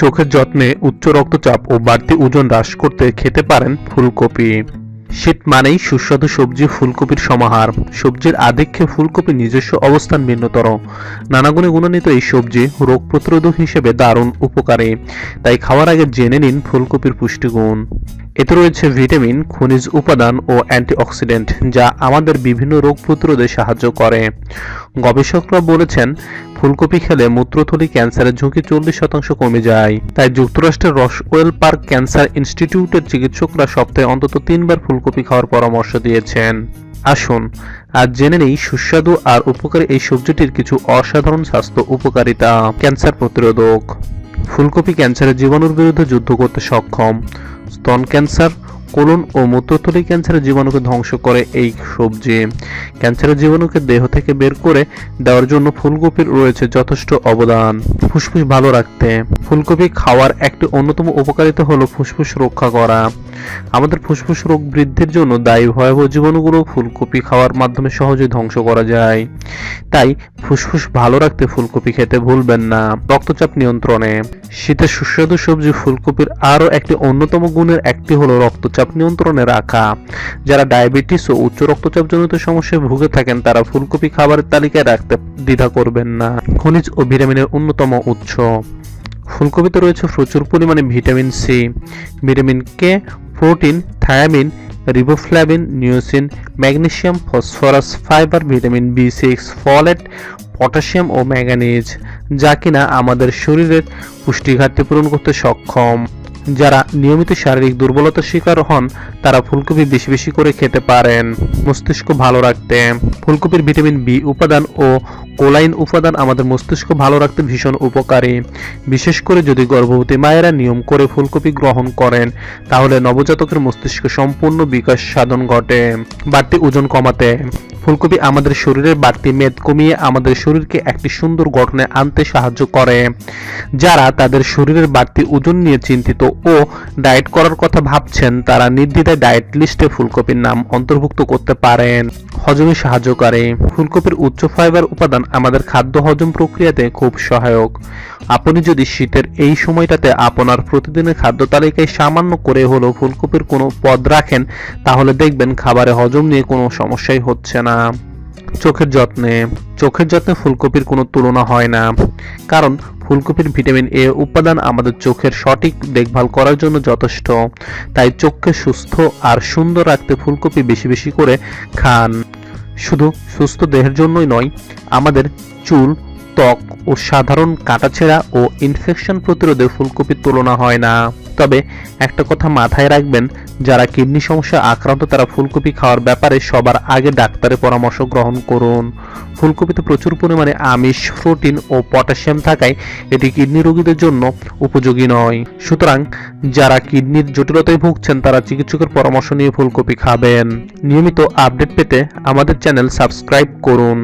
চোখের যত্নে উচ্চ রক্তচাপ ও বাড়তি ওজন হ্রাস করতে খেতে পারেন ফুলকপি। শীত মানেই সুস্বাদু সবজি ফুলকপির সমাহার। সবজির আধিক্যে ফুলকপি নিজস্ব অবস্থান ভিন্নতর। নানা গুণে গুণান্বিত এই সবজি রোগ প্রতিরোধক হিসেবে দারুণ উপকারী। তাই খাওয়ার আগে জেনে নিন ফুলকপির পুষ্টিগুণ। এতে রয়েছে ভিটামিন, খনিজ উপাদান ও অ্যান্টিঅক্সিডেন্ট, যা আমাদের বিভিন্ন রোগ প্রতিরোধে সাহায্য করে। গবেষকরা বলেছেন, ফুলকপি খেলে মূত্রথলি ক্যান্সারের ঝুঁকি চল্লিশ শতাংশ কমে যায়। তাই যুক্তরাষ্ট্রের রসওয়েল পার্ক ক্যান্সার ইনস্টিটিউটের চিকিৎসকরা সপ্তাহে অন্তত তিনবার ফুলকপি খাওয়ার পরামর্শ দিয়েছেন। আসুন, আজ জেনে নেই সুস্বাদু আর উপকারী এই সবজিটির কিছু অসাধারণ স্বাস্থ্য উপকারিতা। ক্যান্সার প্রতিরোধক। ফুলকপি ক্যান্সারের জীবাণুর বিরুদ্ধে যুদ্ধ করতে সক্ষম। স্তন ক্যান্সার, কোলন ও মূত্রথলি ক্যান্সারের জীবাণুকে ধ্বংস করে এই সবজি। ক্যান্সারের জীবাণুকে দেহ থেকে বের করে দেওয়ার জন্য ফুলকপির রয়েছে যথেষ্ট অবদান। ফুসফুস ভালো রাখতে। ফুলকপি খাওয়ার একটি অন্যতম উপকারিতা হলো ফুসফুস রক্ষা করা। আমাদের ফুসফুস রোগ বৃদ্ধির জন্য দায়ী ভয়াবহ জীবাণুগুলো ফুলকপি খাওয়ার মাধ্যমে সহজে ধ্বংস করা যায়। তাই ফুসফুস ভালো রাখতে ফুলকপি খেতে ভুলবেন না। রক্তচাপ নিয়ন্ত্রণে। শীতের সুস্বাদু সবজি ফুলকপির আরও একটি অন্যতম গুণের একটি হলো রক্তচাপ নিয়ন্ত্রণে রাখা। যারা ডায়াবেটিস ও উচ্চ রক্তচাপজনিত সমস্যায় ভুগে থাকেন, তারা ফুলকপি খাবারের তালিকায় রাখতে দ্বিধা করবেন না। খনিজ ও ভিটামিনের অন্যতম উৎস। ফুলকপিতে রয়েছে প্রচুর পরিমাণে vitamin C, vitamin K protein, thiamine riboflavin niacin magnesium phosphorus fibre vitamin B six folate potassium ও ম্যাঙ্গানিজ যা কিনা আমাদের শরীরের পুষ্টি ঘাটতি পূরণ করতে সক্ষম। যারা নিয়মিত শারীরিক দুর্বলতার শিকার হন, তারা ফুলকপি বেশি বেশি করে খেতে পারেন। মস্তিষ্ক ভালো রাখতে। ফুলকপির ভিটামিন বি উপাদান ও কোলাইন উপাদান আমাদের মস্তিষ্ক ভালো রাখতে ভীষণ উপকারী। বিশেষ করে যদি গর্ভবতী মায়েরা নিয়ম করে ফুলকপি গ্রহণ করেন, তাহলে নবজাতকের মস্তিষ্ক সম্পূর্ণ বিকাশ সাধন ঘটে। বাড়তি ওজন কমাতে। ফুলকপি আমাদের শরীরের বাড়তি মেদ কমিয়ে আমাদের শরীরকে একটি সুন্দর গঠনে আনতে সাহায্য করে। যারা তাদের শরীরের বাড়তি ওজন নিয়ে চিন্তিত ও ডায়েট করার কথা ভাবছেন, তারা নির্দ্বিধায় ডায়েট লিস্টে ফুলকপির নাম অন্তর্ভুক্ত করতে পারেন। হজমে সাহায্য করে। ফুলকপির উচ্চ ফাইবার উপাদান আমাদের খাদ্য হজম প্রক্রিয়াতে খুব সহায়ক। আপনি যদি শীতের এই সময়টাতে আপনার প্রতিদিনের খাদ্য তালিকায় সামান্য করে হলেও ফুলকপির কোনো পদ রাখেন, তাহলে দেখবেন খাবারে হজম নিয়ে কোনো সমস্যাই হচ্ছে না। চোখের যত্নে। চোখের যত্নে ফুলকপির কোনো তুলনা হয় না। কারণ ফুলকপির ভিটামিন এ উপাদান আমাদের চোখের সঠিক দেখভাল করার জন্য যথেষ্ট। তাই চোখকে সুস্থ আর সুন্দর রাখতে ফুলকপি বেশি বেশি করে খান। শুধু সুস্থ দেহের জন্যই নয় আমাদের চুল ত্বক ও সাধারণ কাটাছেঁড়া ও ইনফেকশন প্রতিরোধে ফুলকপির তুলনা হয় না। তবে একটা কথা মাথায় রাখবেন, যারা কিডনি সমস্যা আক্রান্ত তারা ফুলকপি খাওয়ার ব্যাপারে সবার আগে ডাক্তারের পরামর্শ গ্রহণ করুন। ফুলকপিতে প্রচুর পরিমাণে আমিষ, প্রোটিন ও পটাশিয়াম থাকায় এটি কিডনি রোগীদের জন্য উপযোগী নয়। সুতরাং যারা কিডনির জটিলতায় ভুগছেন তারা চিকিৎসকের পরামর্শ নিয়ে ফুলকপি খাবেন। নিয়মিত আপডেট পেতে আমাদের চ্যানেল সাবস্ক্রাইব করুন।